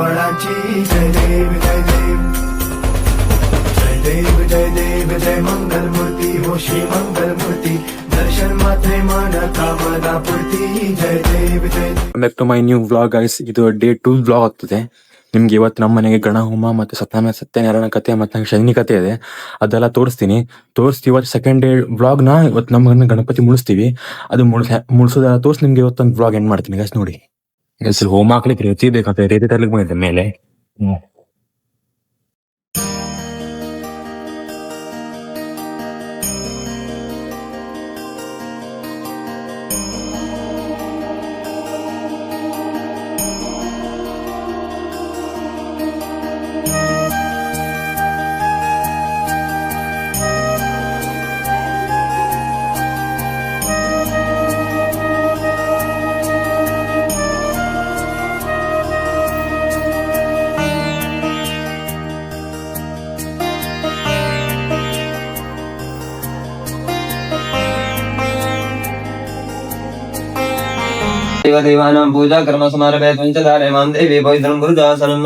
मुक्ता फळाची जय देव जय देव जय देव जय देव जय मंगल मूर्ती हो श्री मंगल मूर्ती दर्शन मात्रे मन कामना पूर्ती जय देव जय देव back to my new vlog guys ಇದು ಡೇ ಟೂ ವ್ಲಾಗ್ ಆಗ್ತದೆ ನಿಮ್ಗೆ ಇವತ್ತು ನಮ್ಮ ಮನೆಗೆ ಗಣ ಹೋಮ ಮತ್ತೆ ಸತ್ಯನಾರಾಯಣ ಸತ್ಯನಾರಾಯಣ ಕಥೆ ಮತ್ತೆ ನಂಗೆ ಶನಿ ಕಥೆ ಇದೆ ಅದೆಲ್ಲ ತೋರಿಸ್ತೀನಿ ತೋರಿಸ್ತೀವಿ ಇವತ್ತು ಸೆಕೆಂಡ್ ಡೇ ವ್ಲಾಗ್ನ ಇವತ್ತು ನಮ್ಮ ಮನೆ ಗಣಪತಿ ಮುಳಿಸ್ತೀವಿ ಅದು ಮುಳ್ಸ ಮುಳ್ಸೋದೆಲ್ಲ ತೋರಿಸಿ ನಿಮ್ಗೆ ಇವತ್ತೊಂದು ವ್ಲಾಗ್ ಎಂಡ್ ಮಾಡ್ತೀನಿ ಗೈಸ್ ನೋಡಿ ಗೈಸ್ ಹೋಮ ಹಾಕ್ಲಿಕ್ಕೆ ರೇತಿ ಬೇಕಾಗ್ತದೆ ರೇತಿ ತರ್ಲಿಕ್ಕೆ ಬಂದಿದ್ದೆ ಮೇಲೆ देवदेवानां पूजा कर्म समारभे त्वञ्च धारयमां देवी पवित्रं गुरुदासनं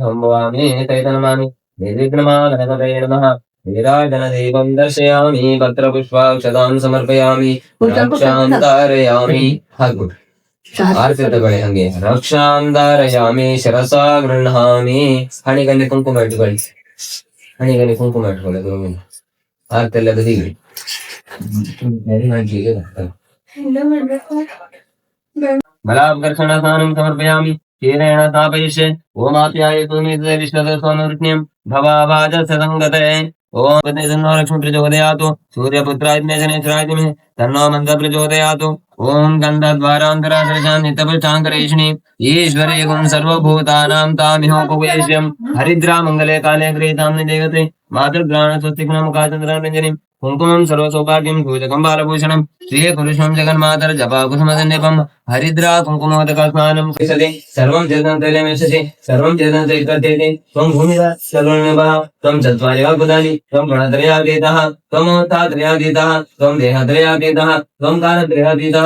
సంభవామి చైతనమామి నిర్విఘ్నమాగణపతే నమ వీరాజనదీపం దర్శయామి పత్ర పుష్పాక్షతాన్ సమర్పయామి రక్షాంతారయామి హాగు ಆರ್ತಿರ್ತಕೊಳ್ಳಿ ಹಂಗೆ ರಕ್ಷಾಂಧಾರಯಾಮಿ ಶರಸ ಗೃಹಾಮಿ ಹಣಿಗಲ್ಲಿ ಕುಂಕುಮ ಇಟ್ಕೊಳ್ಳಿ ಹಣಿಗಲ್ಲಿ ಕುಂಕುಮ ಇಟ್ಕೊಳ್ಳೋದು ಆರ್ತಿಲ್ಲ ಅದು ಹೀಗೆ ಹೀಗೆ बलाभकर्षणस्नानं समर्पयामि क्षीरेण स्थापयिष्ये ओमाप्यायतु नित्यविश्वतस्वनुर्ज्ञम् भवाभाजस्य सङ्गते ॐ पते तन्नो लक्ष्मी प्रचोदयातु सूर्यपुत्राज्ञजनेश्वराज्ञमे तन्नो मन्द प्रचोदयातु ॐ गन्धद्वारान्तरादर्शान् नित्यपुष्टाङ्करेषिणि ईश्वरे गुं सर्वभूतानां तामिहोपवेश्यम् हरिद्रामङ्गले काले क्रीतां निदेवते मातृग्राणस्वस्तिग्नं काचन्द्रारञ्जनिम् कुङ्कुमं सर्वसौभाग्यं पूजकं बालभूषणं श्रीपुरुषं जगन्मातर्जपाकुसुमसन्निपं हरिद्रा कुङ्कुमोदकस्नानं सर्वं तैलमेषसि सर्वं त्वं त्वं त्वं त्वं देहत्रयातीतः त्वं कालत्रयातीतः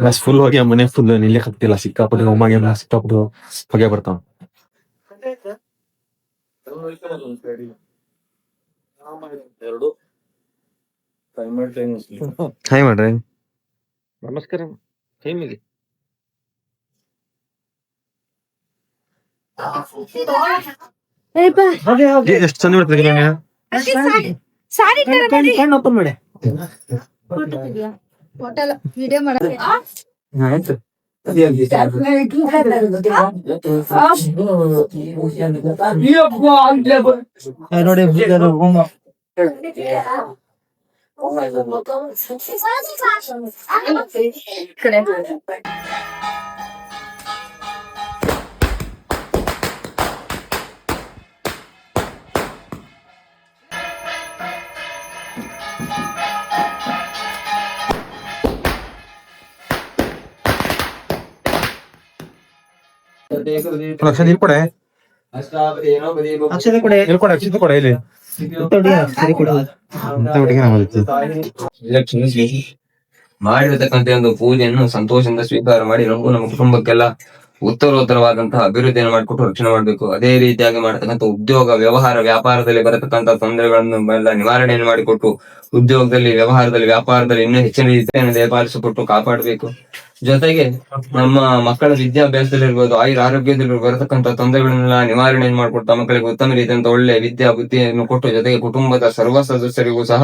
ಬಸ್ ಫುಲ್ ಹೋಗಿ ಮನೆ ಫುಲ್ ನಿಲ್ಲೇ ಹತ್ತಿಲ್ಲ ಸಿಕ್ಕಾಪಟ್ಟೆ ಒಮ್ಮಾಗೆ ಸಿಕ್ಕಾಪಟ್ಟು ಹೊಗೆ ಬರ್ತಾವ ಹಾಯ್ ಮಾಡ್ರಿ ನಮಸ್ಕಾರ ಹೇಮಿಗೆ ಎಷ್ಟು ಚಂದ ಬಿಡ್ತದೆ ಸಾರಿ ವಿಡಿಯೋ ಮಾಡ ಆಯ್ತು ಲಕ್ಷ ನೀರು ಕೊಡೆ ಅಕ್ಷತೆ ಕೊಡೆ ಇಲ್ಲಿ. ಕೊಡೆ ಅಕ್ಷತೆ ಕೊಡೆ. ಇಲ್ಲಿ ಅಂತ ಹುಡುಗಿ ನಮ್ಮದಿತ್ತು. ಮಾಡಿರತಕ್ಕಂತ ಒಂದು ಪೂಜೆಯನ್ನು ಸಂತೋಷದಿಂದ ಸ್ವೀಕಾರ ಮಾಡಿ ನಮಗೂ ನಮ್ಮ ಕುಟುಂಬಕ್ಕೆಲ್ಲ ಉತ್ತರೋತ್ತರವಾದಂತಹ ಅಭಿವೃದ್ಧಿಯನ್ನು ಮಾಡಿಕೊಟ್ಟು ರಕ್ಷಣೆ ಮಾಡಬೇಕು. ಅದೇ ರೀತಿಯಾಗಿ ಮಾಡತಕ್ಕಂಥ ಉದ್ಯೋಗ ವ್ಯವಹಾರ ವ್ಯಾಪಾರದಲ್ಲಿ ಬರತಕ್ಕಂತಹ ತೊಂದರೆಗಳನ್ನು ಎಲ್ಲ ನಿವಾರಣೆಯನ್ನು ಮಾಡಿಕೊಟ್ಟು ಉದ್ಯೋಗದಲ್ಲಿ ವ್ಯವಹಾರದಲ್ಲಿ ವ್ಯಾಪಾರದಲ್ಲಿ ಇನ್ನೂ ಹೆಚ್ಚಿನ ರೀತಿಯನ್ನು ದಯಪಾಲಿಸಿಕೊಟ್ಟು ಕಾಪಾಡಬೇಕು. ಜೊತೆಗೆ ನಮ್ಮ ಮಕ್ಕಳ ವಿದ್ಯಾಭ್ಯಾಸದಲ್ಲಿರ್ಬೋದು, ಆಯುರ್ ಆರೋಗ್ಯದಲ್ಲಿ ಬರತಕ್ಕಂತ ತೊಂದರೆಗಳನ್ನೆಲ್ಲ ನಿವಾರಣೆ ಮಾಡ್ಕೊಡ್ತಾ ಮಕ್ಕಳಿಗೆ ಉತ್ತಮ ರೀತಿಯಂತ ಒಳ್ಳೆ ವಿದ್ಯಾ ಬುದ್ಧಿಯನ್ನು ಕೊಟ್ಟು, ಜೊತೆಗೆ ಕುಟುಂಬದ ಸರ್ವ ಸದಸ್ಯರಿಗೂ ಸಹ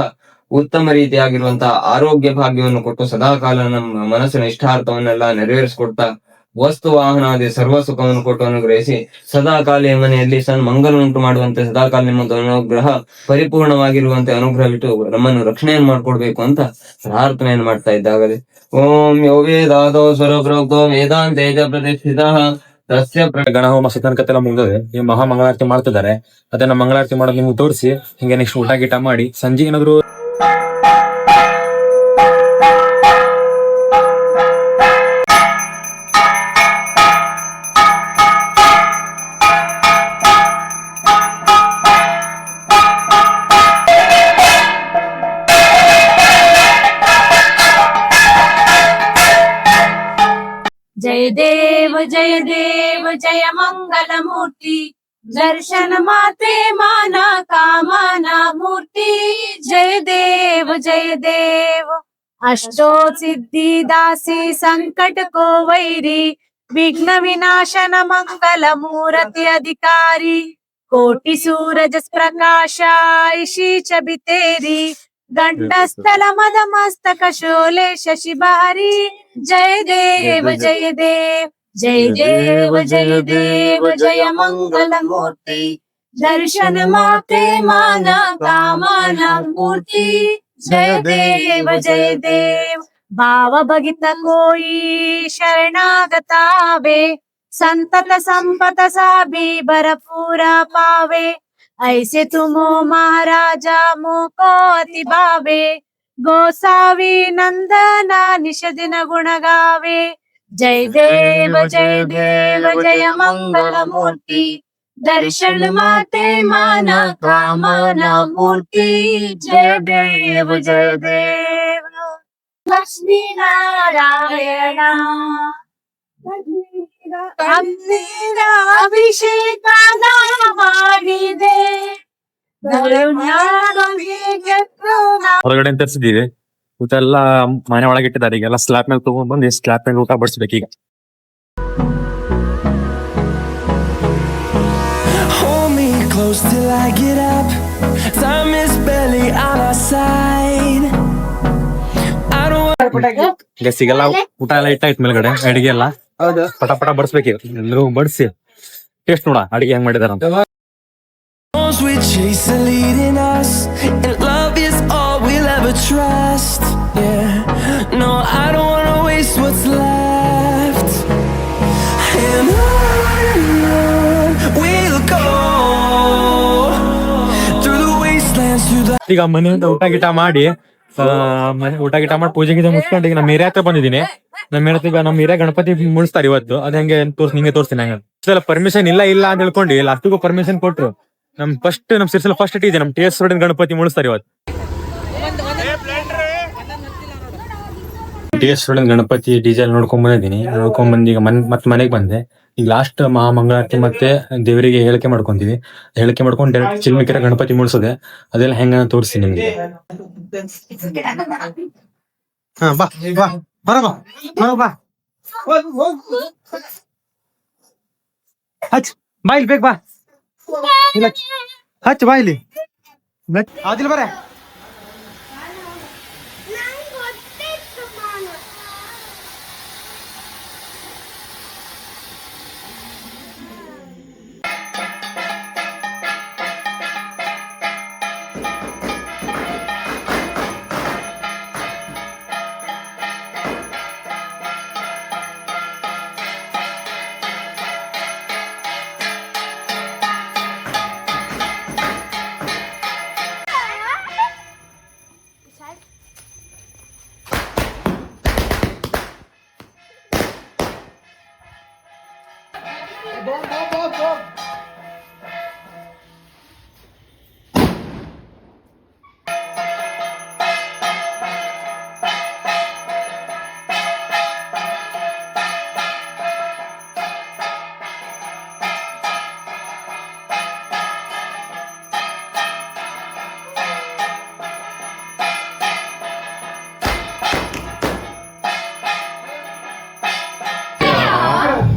ಉತ್ತಮ ರೀತಿಯಾಗಿರುವಂತಹ ಆರೋಗ್ಯ ಭಾಗ್ಯವನ್ನು ಕೊಟ್ಟು ಸದಾಕಾಲ ನಮ್ಮ ಮನಸ್ಸಿನ ಇಷ್ಟಾರ್ಥವನ್ನೆಲ್ಲ ನೆರವೇರಿಸಿಕೊಡ್ತಾ, ವಸ್ತು ವಾಹನಾದಿ ಸರ್ವ ಸುಖವನ್ನು ಕೊಟ್ಟು ಅನುಗ್ರಹಿಸಿ, ಸದಾಕಾಲ ಕಾಲ ಮನೆಯಲ್ಲಿ ಸನ್ ಮಂಗಲನುಂಟು ಮಾಡುವಂತೆ, ಸದಾಕಾಲ ನಿಮ್ಮ ಅನುಗ್ರಹ ಪರಿಪೂರ್ಣವಾಗಿರುವಂತೆ ಅನುಗ್ರಹವಿಟ್ಟು ನಮ್ಮನ್ನು ರಕ್ಷಣೆಯನ್ನು ಮಾಡ್ಕೊಡ್ಬೇಕು ಅಂತ ಪ್ರಾರ್ಥನೆಯನ್ನು ಮಾಡ್ತಾ ಇದ್ದಾಗಲೇ. ಓಂ ಯೋ ವೇದಾದೋ ಸ್ವರ ಪ್ರೋಕ್ತೋ ವೇದಾಂತೇಜ ಪ್ರತಿಷ್ಠಿತ ತಸ್ಯ ಪ್ರಗಣ ಹೋಮ ಎಲ್ಲ ಮುಗಿದದೆ. ಈ ಮಹಾ ಮಂಗಳಾರತಿ ಮಾಡ್ತಿದ್ದಾರೆ. ಅದನ್ನ ಮಂಗಳಾರತಿ ಮಾಡೋದು ನಿಮ್ಗೆ ತೋರಿಸಿ. ಹಿಂಗೆ ನೆಕ್ಸ್ಟ್ ಊಟ ಗೀಟ ಮಾಡಿ. ಸಂಜೆ ಏನಾದ್ರು జయ మంగళమూర్తి దర్శనమాతే మానా కామానా మూర్తి. జయ దేవ జయ దేవ. అష్టో సిద్ధి దాసి సంకట కో వైరి విఘ్న వినాశన మంగళ మూరతి అధికారి. కోటి సూరజ ప్రకాశాయ శిబితేరి గంటస్థల మద మస్తక శోలే శశిభారి. జయ దేవ జయ దేవ్. जय देव जय देव जय देव जय मंगल मूर्ति दर्शन माते माना कामना मूर्ति। जय देव जय देव। भाव भगित कोई शरणागतावे। संतत संपत साबी भरपूरा पावे। ऐसे तुमो महाराजा मोको अति भावे गोसावी नंदना निश दिन गुण गावे। जय देव जय देव जय मंगल मूर्ति दर्शन माते माना कामना मूर्ति जय देव जय देव लक्ष्मी नारायण ಕಣ್ಣೀರ ಅಭಿಷೇಕ ಮಾಡಿದೆ ಹೊರಗಡೆ ತರಿಸಿದೀವಿ ಎಲ್ಲ ಮನೆ ಒಳಗೆ ಇಟ್ಟಿದ್ದಾರೆ. ಈಗೆಲ್ಲ ಸ್ಲಾಪ್ ಮೇಲೆ ತಗೊಂಡ್ ಬಂದು ಸ್ಲಾಪ್ ಮೇಲೆ ಊಟ ಬಡಿಸ್ಬೇಕು ಈಗ? Close till I get up. Time is barely on our side. I don't want ಸಿಗಲ್ಲ ಊಟ ಎಲ್ಲ ಇಟ್ಟಾಯ್ತು ಮೇಲ್ಗಡೆ. ಅಡಿಗೆ ಎಲ್ಲ. ಪಟ ಪಟ ಬಡಿಸ್ಬೇಕು ಎಲ್ಲರೂ ಬಡಿಸಿ. ಟೇಸ್ಟ್ ನೋಡ ಅಡಿಗೆ ಹೆಂಗ್ ಮಾಡಿದಾರ ಅಂತ. Chase are leading us, and love is all we'll ever trust. ಈಗ ಮನೆಯಿಂದ ಊಟ ಗಿಟ ಮಾಡಿ ಊಟ ಗಿಟ ಮಾಡಿ ಪೂಜೆ ಗೀಜೆ ಮುಗಿಸ್ಕೊಂಡು ಈಗ ನಮ್ಮ ಹಿರಿಯ ಹತ್ರ ಬಂದಿದ್ದೀನಿ. ನಮ್ಮ ಹಿರಿಯ ಈಗ ನಮ್ಮ ಹಿರಿಯ ಗಣಪತಿ ಮುಳಿಸ್ತಾರೆ ಇವತ್ತು. ಅದ ಹೆಂಗೆ ತೋರ್ಸ್, ನಿಂಗೆ ತೋರಿಸ್ತೀನಿ ಹಂಗ ಪರ್ಮಿಷನ್ ಇಲ್ಲ ಇಲ್ಲ ಅಂತ ಹೇಳ್ಕೊಂಡು ಲಾಸ್ಟಿಗೂ ಪರ್ಮಿಷನ್ ಕೊಟ್ರು. ನಮ್ ಫಸ್ಟ್ ನಮ್ ಸಿರ್ಸಲ್ ಫಸ್ಟ್ ಇಟ್ಟಿದೆ ನಮ್ ಟಿ ಎಸ್ ಗಣಪತಿ ಮುಳಿಸ್ತಾರೆ ಇವತ್ತು. ಟಿ ಎಸ್ ಗಣಪತಿ ಡಿಜೆಲ್ ನೋಡ್ಕೊಂಡ್ ಬಂದಿದ್ದೀನಿ. ನೋಡ್ಕೊಂಡ್ ಬಂದು ಈಗ ಮನ್ ಮತ್ ಮನೆಗೆ ಬಂದೆ. ಈಗ ಲಾಸ್ಟ್ ಮಹಾಮಂಗಳಾರತಿ ಮತ್ತೆ ದೇವರಿಗೆ ಹೇಳಿಕೆ ಮಾಡ್ಕೊಂತೀವಿ. ಹೇಳಿಕೆ ಮಾಡ್ಕೊಂಡು ಡೈರೆಕ್ಟ್ ಚಿಲ್ಮಿಕೆರೆ ಗಣಪತಿ ಮೂಡಿಸೋದೆ ಅದೆಲ್ಲ ಹೆಂಗ ತೋರಿಸಿ ನಿಮ್ಗೆ. ಬಾ ಬಾ ಬಾ ಹಚ್, ಬಾ ಇಲ್ಲಿ ಬಾ. ಹಚ್, ಬಾ ಇಲ್ಲಿ. ಆದಿಲ್ ಬರ.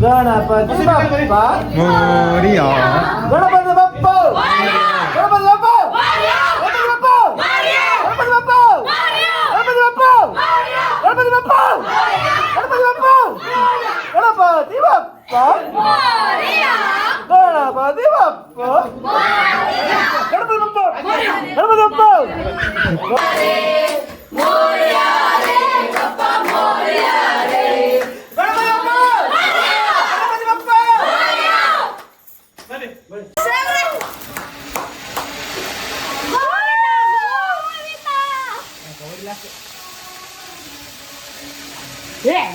ಗಣಪತಿ ಬಪ್ಪ ಮೋರಿಯಾ ಗಣಪತಿ ಬಪ್ಪ ಗಣಪತಿ ಬಪ್ಪ ಗಣಪತಿ ಬಪ್ಪ ಗಣಪತಿ ಬಪ್ಪ ಗಣಪತಿ ಬಪ್ಪ ಗಣಪತಿ ಬಪ್ಪ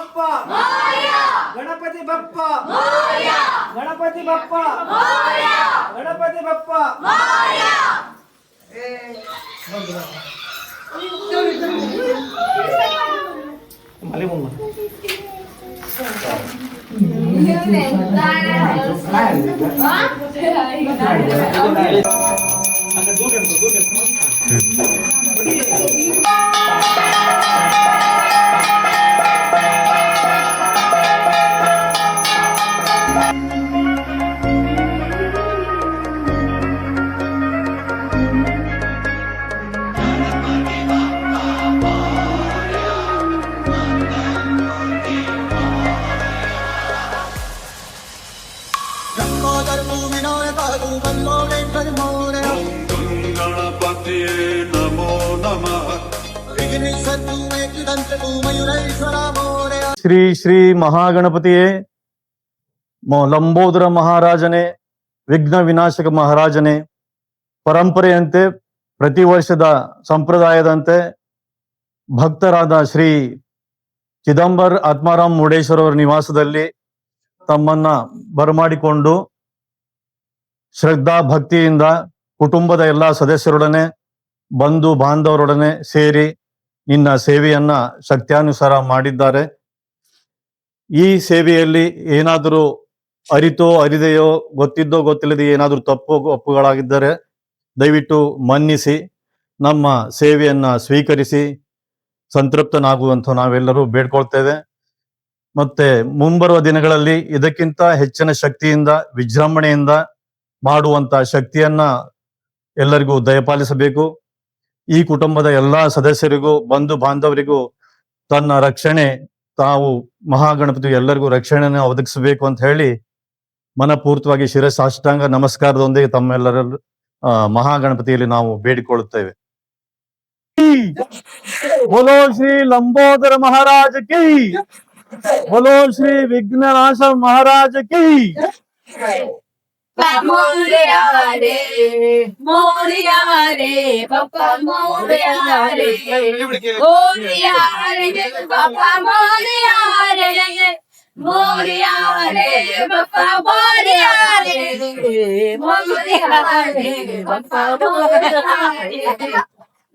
बप्पा मौर्या गणपति बप्पा मौर्या गणपति बप्पा मौर्या गणपति बप्पा मौर्या ए मले बोल ना अच्छा दो दो दो ಶ್ರೀ ಶ್ರೀ ಮಹಾಗಣಪತಿಯೇ ಲಂಬೋದರ ಮಹಾರಾಜನೇ, ವಿಘ್ನ ವಿನಾಶಕ ಮಹಾರಾಜನೇ, ಪರಂಪರೆಯಂತೆ, ಪ್ರತಿ ವರ್ಷದ ಸಂಪ್ರದಾಯದಂತೆ, ಭಕ್ತರಾದ ಶ್ರೀ ಚಿದಂಬರ್ ಆತ್ಮಾರಾಮ್ ಮುರುಡೇಶ್ವರ ಅವರ ನಿವಾಸದಲ್ಲಿ ತಮ್ಮನ್ನ ಬರಮಾಡಿಕೊಂಡು, ಶ್ರದ್ಧಾ ಭಕ್ತಿಯಿಂದ ಕುಟುಂಬದ ಎಲ್ಲ ಸದಸ್ಯರೊಡನೆ, ಬಂಧು ಬಾಂಧವರೊಡನೆ ಸೇರಿ ನಿನ್ನ ಸೇವೆಯನ್ನ ಶಕ್ತ್ಯಾನುಸಾರ ಮಾಡಿದ್ದಾರೆ. ಈ ಸೇವೆಯಲ್ಲಿ ಏನಾದರೂ ಅರಿತೋ ಅರಿದೆಯೋ ಗೊತ್ತಿದ್ದೋ ಗೊತ್ತಿಲ್ಲದೆ ಏನಾದರೂ ತಪ್ಪು ಒಪ್ಪುಗಳಾಗಿದ್ದರೆ ದಯವಿಟ್ಟು ಮನ್ನಿಸಿ, ನಮ್ಮ ಸೇವೆಯನ್ನ ಸ್ವೀಕರಿಸಿ ಸಂತೃಪ್ತನಾಗುವಂತ ನಾವೆಲ್ಲರೂ ಬೇಡ್ಕೊಳ್ತೇವೆ. ಮತ್ತೆ ಮುಂಬರುವ ದಿನಗಳಲ್ಲಿ ಇದಕ್ಕಿಂತ ಹೆಚ್ಚಿನ ಶಕ್ತಿಯಿಂದ, ವಿಜೃಂಭಣೆಯಿಂದ ಮಾಡುವಂತ ಶಕ್ತಿಯನ್ನ ಎಲ್ಲರಿಗೂ ದಯಪಾಲಿಸಬೇಕು. ಈ ಕುಟುಂಬದ ಎಲ್ಲಾ ಸದಸ್ಯರಿಗೂ, ಬಂಧು ಬಾಂಧವರಿಗೂ ತನ್ನ ರಕ್ಷಣೆ, ತಾವು ಮಹಾಗಣಪತಿ ಎಲ್ಲರಿಗೂ ರಕ್ಷಣೆಯನ್ನು ಒದಗಿಸಬೇಕು ಅಂತ ಹೇಳಿ ಮನಪೂರ್ತವಾಗಿ ಶಿರಸಾಷ್ಟಾಂಗ ನಮಸ್ಕಾರದೊಂದಿಗೆ ತಮ್ಮೆಲ್ಲರ ಮಹಾಗಣಪತಿಯಲ್ಲಿ ನಾವು ಬೇಡಿಕೊಳ್ಳುತ್ತೇವೆ. ಬೋಲೋ ಶ್ರೀ ಲಂಬೋದರ ಮಹಾರಾಜ ಕೈ! ಬೋಲೋ ಶ್ರೀ ವಿಘ್ನನಾಶ ಮಹಾರಾಜ ಕೈ! മോറിയാരേ മോറിയാരേ പപ്പ മോറിയാരേ മോറിയാരേ പപ്പ മോറിയാരേ മോറിയാരേ പപ്പ മോറിയാരേ മോറിയാരേ പപ്പ മോറിയാരേ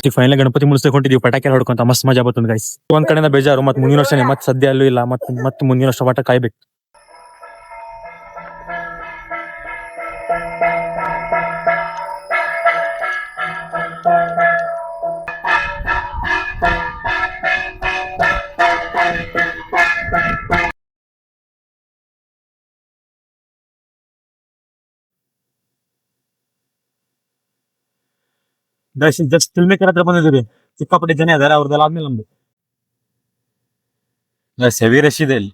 ಬಪ್ಪ ಫೈನಲ್ ಗಣಪತಿ ಮುಗಿಸ್ಲಿಕ್ಕೆ ಹೊಂಟಿದ್ವಿ, ಪಟಾಕಿ ಹೊಡ್ಕೊಂತ, ಮಸ್ತ್ ಮಜಾ ಬರ್ತದೆ ಗೈಸ್ ಒಂದ್ ಕಡೆಯಿಂದ ಬೇಜಾರು, ಮತ್ತೆ ಮುಂದಿನ ವರ್ಷನೇ ಮತ್ ಸದ್ಯ ಅಲ್ಲೂ ಇಲ್ಲ, ಮತ್ತೆ ಮತ್ ಮುಂದಿನ ವರ್ಷ ಮಟ ಕಾಯ್ಬೇಕು. ಜಸ್ಟ್ ಫಿಲ್ಮ್ ಮೇಕರ್ ಹತ್ರ ಬಂದಿದ್ದೀರಿ ಸಿಕ್ಕಾಪಟ್ಟೆ ಜನ ಇದಾರೆ ಅವ್ರದ್ದೆಲ್ಲ ಆದ್ಮೇಲೆ ನಮ್ದು ಹೆವಿ ರಶ್ ಇದೆ ಇಲ್ಲಿ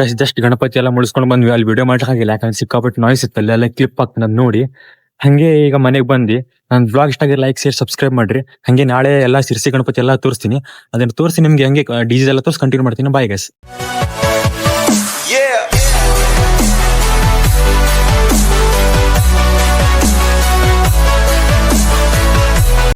ಗೈಸ್ ಜಸ್ಟ್ ಗಣಪತಿ ಎಲ್ಲ ಮುಳಿಸ್ಕೊಂಡು ಬಂದ್ವಿ. ಅಲ್ಲಿ ವಿಡಿಯೋ ಮಾಡಕ್ಕಾಗಿಲ್ಲ ಯಾಕಂದ್ರೆ ಸಿಕ್ಕಾಪಟ್ಟೆ ನಾಯ್ಸ್ ಇತ್ತು. ಅಲ್ಲೆಲ್ಲ ಕ್ಲಿಪ್ ಆಗ್ತದೆ ನೋಡಿ. ಹಂಗೆ ಈಗ ಮನೆಗೆ ಬಂದು ನನ್ನ ಬ್ಲಾಗ್ ಇಷ್ಟ ಆಗಿರೋ ಲೈಕ್ ಶೇರ್ ಸಬ್ಸ್ಕ್ರೈಬ್ ಮಾಡ್ರಿ. ಹಂಗೆ ನಾಳೆ ಎಲ್ಲ ಸಿರ್ಸಿ ಗಣಪತಿ ಎಲ್ಲ ತೋರಿಸ್ತೀನಿ. ಅದನ್ನ ತೋರಿಸಿ ನಿಮ್ಗೆ ಹಂಗೆ ಡಿಜಿ ಎಲ್ಲ ತೋರಿಸಿ ಕಂಟಿನ್ಯೂ ಮಾಡ್ತೀನಿ. Bye guys